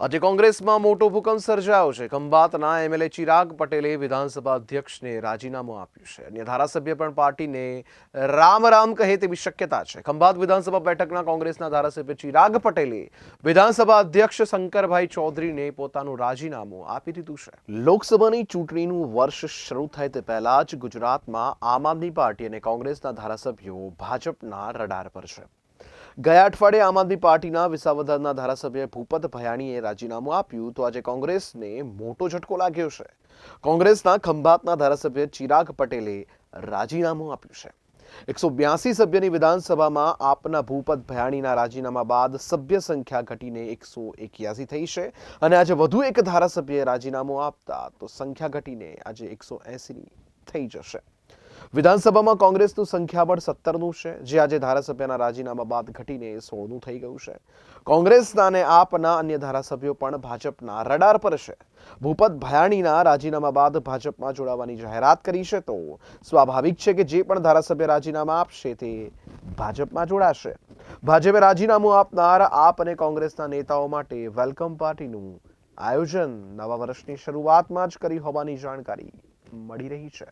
આજે કોંગ્રેસમાં મોટો ભૂકંપ સર્જાયો છે. ખંભાતના એમએલએ ચિરાગ પટેલે વિધાનસભા અધ્યક્ષને રાજીનામું આપ્યું છે. અન્ય ધારાસભ્ય પણ પાર્ટીને રામ રામ કહે તેવી શક્યતા છે. ખંભાત વિધાનસભા બેઠકના કોંગ્રેસના ધારાસભ્ય ચિરાગ પટેલે વિધાનસભા અધ્યક્ષ શંકરભાઈ ચૌધરીને પોતાનું રાજીનામું આપી દીધું છે. લોકસભાની ચૂંટણીનું વર્ષ શરૂ થાય તે પહેલા જ ગુજરાતમાં આમ આદમી પાર્ટી અને કોંગ્રેસના ધારાસભ્યો ભાજપના રડાર પર છે. ગયા અઠવાડિયે આમ આદમી પાર્ટીના વિસાવદરના ધારાસભ્ય ભૂપત ભયાણીએ રાજીનામું આપ્યું, તો આજે કોંગ્રેસને મોટો ઝટકો લાગ્યો છે. કોંગ્રેસના ખંભાતના ધારાસભ્ય ચિરાગ પટેલે રાજીનામું આપ્યું છે. એકસો બ્યાસી સભ્યની વિધાનસભામાં આપના ભૂપત ભયાણીના રાજીનામા બાદ સભ્ય સંખ્યા ઘટીને એકસો એક્યાસી થઈ છે અને આજે વધુ એક ધારાસભ્યએ રાજીનામું આપતા તો સંખ્યા ઘટીને આજે એકસો એંસીની થઈ જશે. વિધાનસભામાં કોંગ્રેસનું સંખ્યાબળ સત્તરનું છે, જે આજે ધારાસભ્યના રાજીનામા બાદ ઘટીને સોળનું થઈ ગયું છે. કોંગ્રેસના અને આપના અન્ય ધારાસભ્યો પણ ભાજપના રડાર પર છે. ભૂપત ભયાણીના રાજીનામા બાદ ભાજપમાં જોડાવાની જાહેરાત કરી છે તો સ્વાભાવિક છે કે જે પણ ધારાસભ્ય રાજીનામા આપશે તે ભાજપમાં જોડાશે. ભાજપે રાજીનામું આપનાર આપ અને કોંગ્રેસના નેતાઓ માટે વેલકમ પાર્ટીનું આયોજન નવા વર્ષની શરૂઆતમાં જ કરી હોવાની જાણકારી મળી રહી છે.